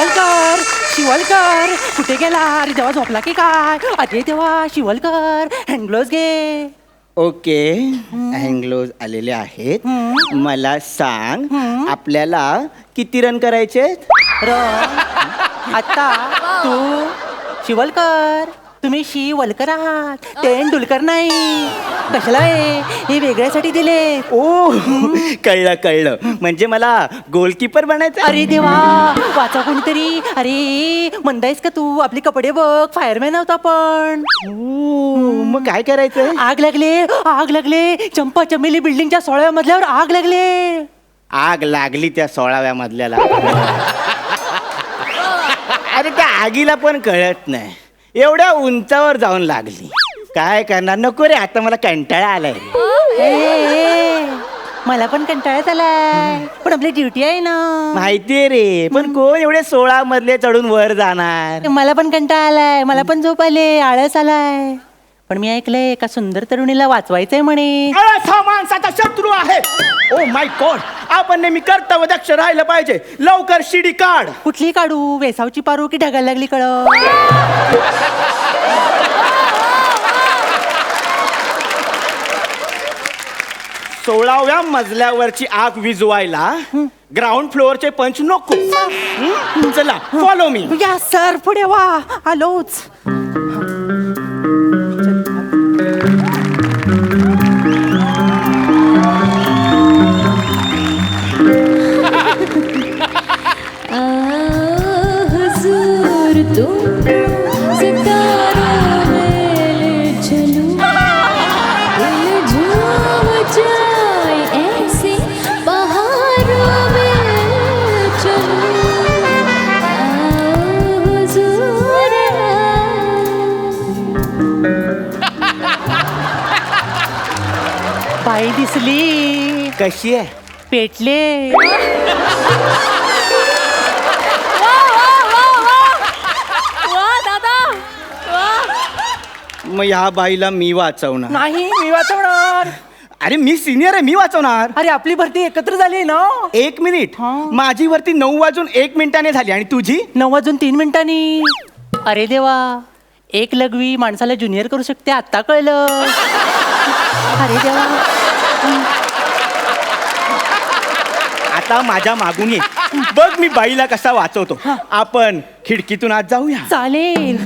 शिवलकर शिवलकर कुठे गेला अरे देवा झोपला की काय? अरे देवा शिवलकर हँड ग्लोव्स घे. ओके हँगलोज आलेले आहेत. मला सांग आपल्याला किती रन करायचे र आता तू शिवलकर. तुम्ही शिवलकर आहात. तेंडुलकर नाही. कशाला हे? हे वेगळ्यासाठी दिले. ओ कळलं कळलं. म्हणजे मला गोलकीपर बनायचं अरे देवा वाचा कोणीतरी. अरे म्हणतायस का तू? आपले कपडे बघ. फायरमॅन होता पण ओ, मग काय करायचं आग लागले आग लागले. चंपा चमेली बिल्डिंगच्या सोळाव्या मजल्यावर आग लागले. आग लागली त्या सोळाव्या मधल्याला अरे त्या आगीला पण कळत नाही. एवढ्या उंचावर जाऊन लागली. काय करणार? नको रे आता मला कंटाळा आलाय ए, मला पण कंटाळ्यात आलाय. पण आपली ड्युटी आहे ना. माहितीये रे पण कोण एवढे सोळा मधले चढून वर जाणार? मला पण कंटाळा आलाय. मला पण झोप आले. आळस आलाय. पण मी ऐकलंय एका सुंदर तरुणीला वाचवायचंय म्हणे. शत्रू आहे. ओ माय गॉड आपण नेहमी कर्तव्य दक्ष राहिलं पाहिजे. लवकर शिडी काढ. कुठली काढू? वेसावची पारू की ढगायला लागली कळ सोळाव्या मजल्यावरची आग विजवायला ग्राउंड फ्लोअरचे पंच नको. हं? चला फॉलो मी या सर पुढे वा. आलोच. बाई दिसली. कशी आहे? पेटले. मग ह्या बाईला मी वाचवणार. नाही मी वाचवणार. अरे मी सिनियर आहे मी वाचवणार. अरे आपली भरती एकत्र झाली ना? एक मिनिट. हा. माझी वरती नऊ वाजून एक मिनिटाने झाली. आणि तुझी? नऊ वाजून तीन मिनिटांनी. अरे देवा एक लघवी माणसाला ज्युनियर करू शकते आत्ता कळलं. अरे देवा. आता माझ्या मागून ये. बघ मी बाईला कसा वाचवतो. आपण खिडकीतून आज जाऊया. चालेल.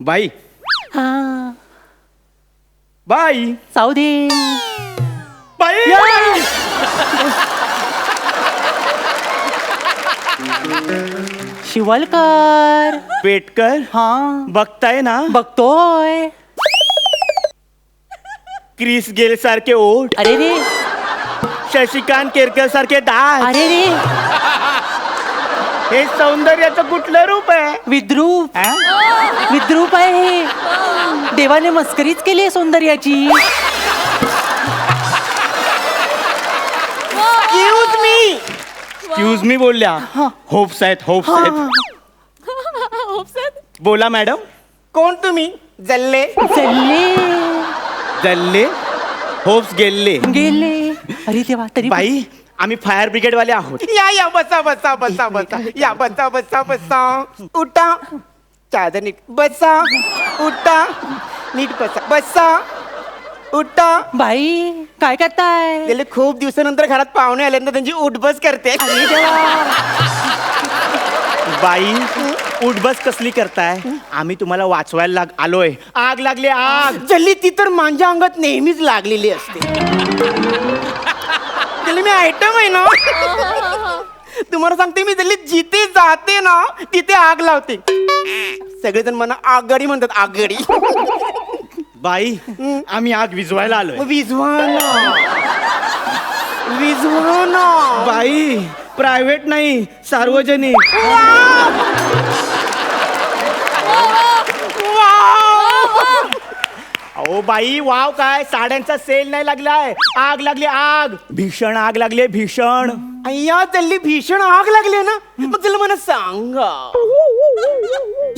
बाई. हा. बाई. जाऊ दे. बाई. शिवलकर. पेटकर. हा. बघताय ना? बघतोय. क्रिस गेल सारखे ओठ अरे रे. शशिकांत केरकर सारखे दात अरे रे. हे सौंदर्याचं कुठलं रूप आहे? विद्रूप. हा? विद्रूप आहे हे. देवाने मस्करीच केली आहे सौंदर्याची. एक्सक्यूज मी एक्सक्यूज मी बोलल्या. होप्स आहेत होप्स आहेत. बोला मॅडम. कोण तुम्ही? जल्ले. चालले जल्ले होप्स गेल्ले. गेले अरे देवा तरी बाई आम्ही फायर ब्रिगेड वाले आहोत. या या बसा बसा बसा बसा. या बसा बसा बसा. उठा. चादर नीट बसा. उठा. नीट बसा. बसा. उठा. बाई काय करताय? गेले खूप दिवसानंतर घरात पाहुणे आले ना त्यांची उठबस करते. अरे देवा. बाई उठबस कसली करताय? आम्ही तुम्हाला वाचवायला लाग आलोय. आग लागली आग. जल्ली ती तर माझ्या अंगात नेहमीच लागलेली असते. जल्ली मी आयटम आहे ना? तुम्हाला सांगते मी जल्ली जिथे जाते ना तिथे आग लावते. सगळेजण मला आगगाडी म्हणतात आगगाडी बाई आम्ही आग विजवायला आलोय. मग विझवा ना. विझवा ना. बाई प्रायव्हेट नाही सार्वजनिक. अहो बाई वाव काय? साड्यांचा सेल नाही लागलाय आग लागली आग. भीषण आग लागली भीषण. अय्या तल्ली भीषण आग लागली ना? मग त्याला मला सांगा.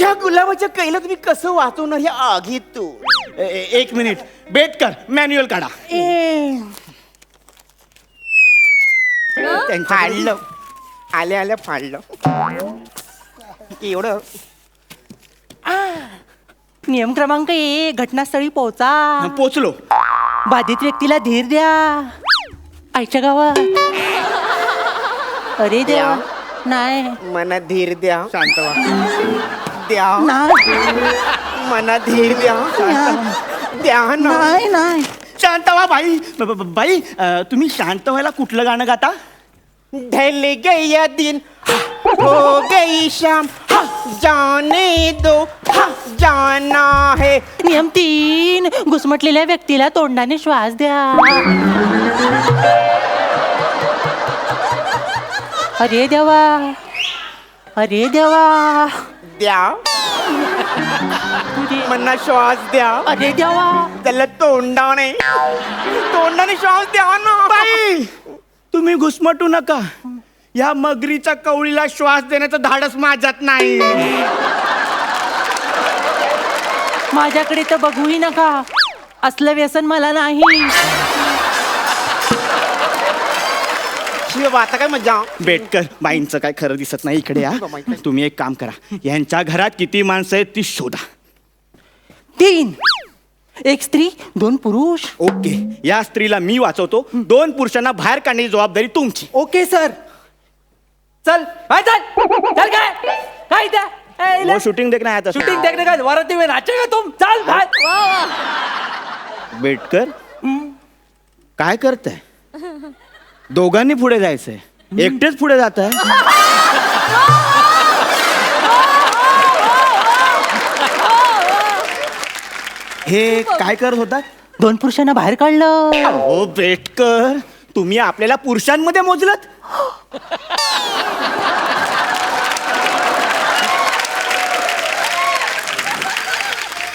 या गुलाबाच्या कैला तुम्ही कसं वाचवणार या आगीतून? ए- ए- एक मिनिट. बेट कर. मॅन्युअल काढा. त्यांच्या फाडलं. आल्या आल्या फाडलं. एवढं नियम क्रमांक एक घटनास्थळी पोहोचा. पोचलो बाधित व्यक्तीला धीर द्या. आईच्या गावात. अरे देवा. नाही. मनात धीर द्या. शांत व्हा. द्या. नाही. मनात धीर द्या. द्या ना. नाही नाही. शांत व्हा बाई. ब- ब- ब- बाई अं, तुम्ही शांत व्हायला कुठलं गाणं गाता? ढल गया दिन। हो गई शाम जाने दो हा, जाना है। नियम तीन घुसमटलेल्या व्यक्तीला तोंडाने श्वास द्या. अरे देवा अरे देवा. द्या। मना श्वास द्या। अरे देवा. त्याला तोंडाने तोंडाने श्वास द्या ना. बाई! तुम्ही घुसमटू नका. या मगरीच्या कवळीला श्वास देण्याचं धाडस माझ्यात नाही. माझ्याकडे तर बघूही नका. असलं व्यसन मला नाही. शिव आता काय मजा बेटकर बाईंचं काय खरं दिसत नाही इकडे या तुम्ही एक काम करा. यांच्या घरात किती माणसं आहेत ती शोधा. तीन. एक स्त्री दोन पुरुष. ओके या स्त्रीला मी वाचवतो. दोन पुरुषांना बाहेर काढण्याची जबाबदारी तुमची. Okay sir. चल. काय चल. चल काय? काय त्या ए, वो शूटिंग देखना आया था शूटिंग देखने का वराती में नाचेगा तुम? चल भाई बेटकर काय करताय? दोघांनी पुढे जायचंय. एकटेच पुढे जात आहे हे काय करत होतात दोन पुरुषांना बाहेर काढलं. हो बेटकर तुम्ही आपल्याला पुरुषांमध्ये मोजलत.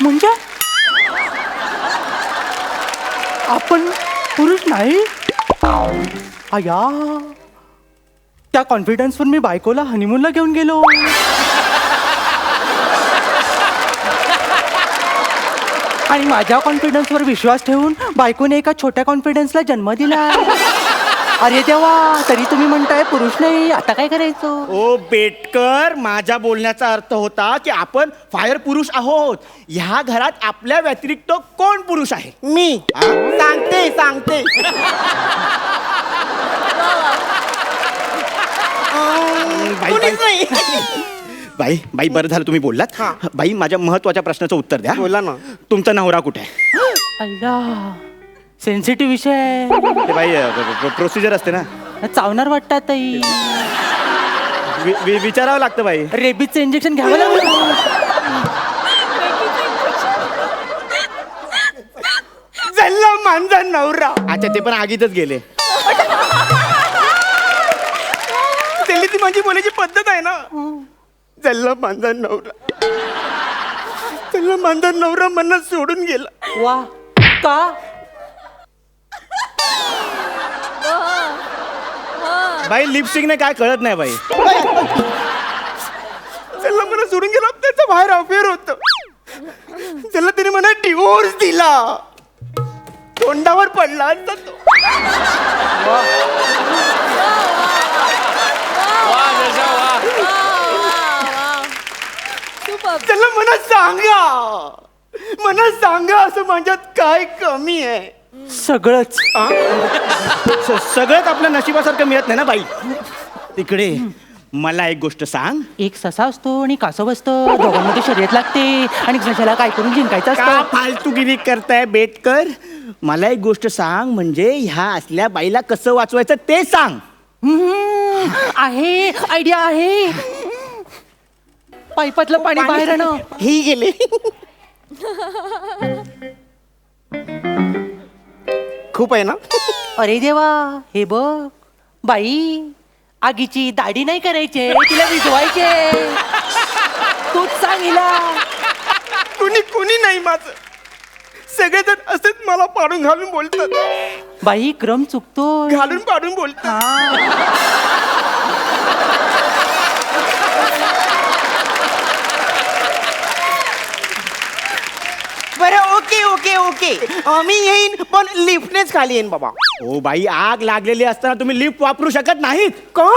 म्हणजे? आपण पुरुष नाही? अया त्या कॉन्फिडन्सवर मी बायकोला हनीमूनला घेऊन गेलो. आणि माझ्या कॉन्फिडन्सवर विश्वास ठेवून बायकोने एका छोट्या कॉन्फिडन्सला जन्म दिला अरे देवा तरी तुम्ही म्हणताय पुरुष नाही आता काय करायचं? ओ बेटकर माझ्या बोलण्याचा अर्थ होता की आपण फायर पुरुष आहोत. ह्या घरात आपल्या व्यतिरिक्त कोण पुरुष आहे? मी. सांगते सांगते. अं, बाई, कुणीच बाई. नाही. बाई बाई बरं झालं तुम्ही बोललात. हा. बाई माझ्या महत्त्वाच्या प्रश्नाचं उत्तर द्या. बोला ना. तुमचा नवरा कुठे? आहे सेन्सिटिव्ह विषय ते बाई प्रोसिजर असते ना. चावणार वाटतात ताई. वि- वि- विचारावं लागतं बाई. रेबीजचं इंजेक्शन घ्यावं लागलं. झाला माझा नवरा. अच्छा ते पण आगीतच गेले. त्याला ती माझी बोलायची पद्धत आहे ना. झाला माझा नवरा. त्याला माझा नवरा मनात सोडून गेला. वा. का? बाई लिपस्टिक ने काय कळत नाही बाई. त्याला मला सोडून गेला त्याचा बाहेर अफेअर होत. त्याला त्याने मला डिवोर्स दिला. तोंडावर पडला असता तो. त्याला मला सांगा. मला सांगा असं माझ्यात काय कमी आहे. सगळंच. स- सगळंच आपल्या नशिबासारखं मिळत नाही ना बाई? तिकडे मला एक गोष्ट सांग. एक ससा असतो आणि कासव असतं. दोघांमध्ये शर्यत लागते. आणि कशाला काय करून जिंकायचं का असतं? फालतूगिरी करताय बेटकर? मला एक गोष्ट सांग म्हणजे ह्या असल्या बाईला कसं वाचवायचं ते सांग. हम्म, आहे आयडिया आहे. पाईपातलं पाणी बाहेर आणं. ही गेले. खूप आहे ना? अरे देवा हे बघ. बाई आगीची दाढी नाही करायचे तिला विजवायचे तूच सांग हिला. कुणी कुणी नाही माझं. सगळेजण असेच मला पाडून घालून बोलतात. बाई क्रम चुकतो घालून पाडून बोलतात. ओके ओके ओके अं, मी येईन पण लिफ्टनेच खाली येईन बाबा. ओ बाई आग लागलेली असताना तुम्ही लिफ्ट वापरू शकत नाहीत. का?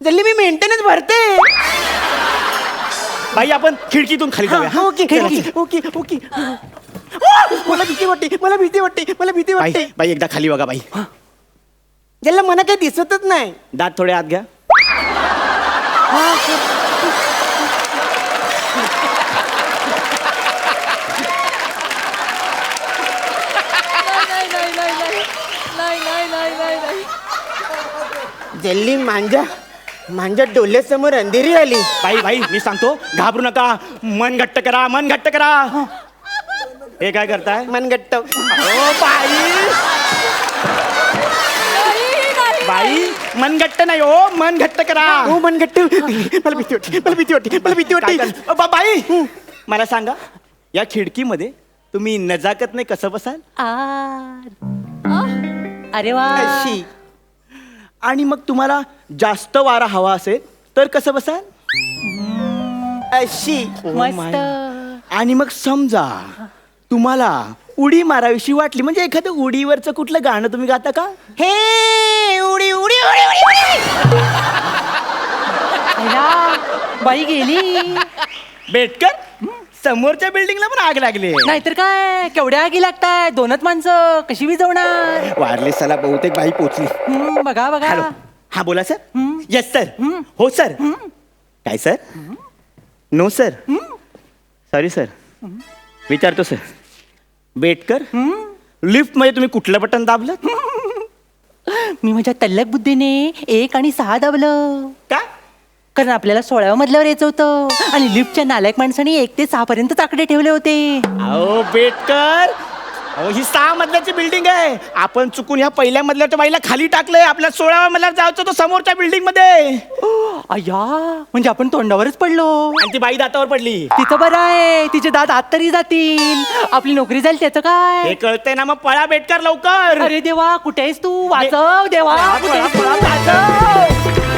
जल्ली मी मेंटेनन्स भरते. बाई आपण खिडकीतून खाली जाऊया. हा? ओके खिडकी. ओके ओके ओके ओ, मला भीती वाटते मला भीती वाटते मला भीती बाई वाटते. बाई एकदा खाली बघा बाई. ज्याला मला काही दिसतच नाही. दात थोडे आत घ्या. जल्ली मांजा मांजा डोल्यासमोर अंधेरी आली. बाई बाई मी सांगतो घाबरू नका. मन घट्ट करा मन घट्ट करा. हे काय करताय? मनगट्ट ओ बाई. बाई मन घट्ट नाही हो मन घट्ट करा. हो मनगट्ट मला भीती वाटते मला भीती वाटते मला भीती काय वाटते. कर- अ, बा- बाई मला सांगा या खिडकीमध्ये तुम्ही नजाकत नाही कसं बसाल? अरे वा. अशी. आणि मग तुम्हाला जास्त वारा हवा असेल तर कसं बसाल? अशी. मस्त. आणि मग समजा तुम्हाला उडी मारावीशी वाटली म्हणजे एखादं उडीवरचं कुठलं गाणं तुम्ही गाता का? हे उडी उडी उडी उडी बाई गेली. बेटकर? समोरच्या बिल्डिंगला पण आग लागली. नाहीतर काय? केवढ्या आगी लागताय? दोनच माणसं कशी विजवणार? वारलेसाला बहुतेक बाई पोचली. हम्म, बघा बघा. हा बोला सर. हम्म. येस सर हो सर. काय sir? No sir sorry sir विचारतो सर बेटकर लिफ्टमध्ये तुम्ही कुठलं बटन दाबलं? मी माझ्या तल्लक बुद्धीने एक आणि सहा दाबलं. का? कारण आपल्याला सोळाव्या मधल्यावर यायचं होतं. आणि लिफ्टच्या नालायक माणसाने एक ते सहा पर्यंत आकडे ठेवले होते. अहो बेटकर. अहो ही सहा मजल्याची बिल्डिंग आहे. आपण चुकून ह्या पहिल्या मजल्याच्या बाईला खाली टाकलंय. आपल्या सोळाव्या मजल्यावर जायचं तो समोरच्या बिल्डिंगमध्ये. अय्या म्हणजे आपण तोंडावरच पडलो. आणि ती बाई दातावर पडली. तिचं बरं आहे. तिचे दात आत तरी जातील. आपली नोकरी जाईल त्याचं काय? हे कळतंय ना मग? पळा बेटकर लवकर. अरे देवा कुठे आहेस तू? वाचव देवा कुठे आहेस पळा, तू? पळा, वाचव.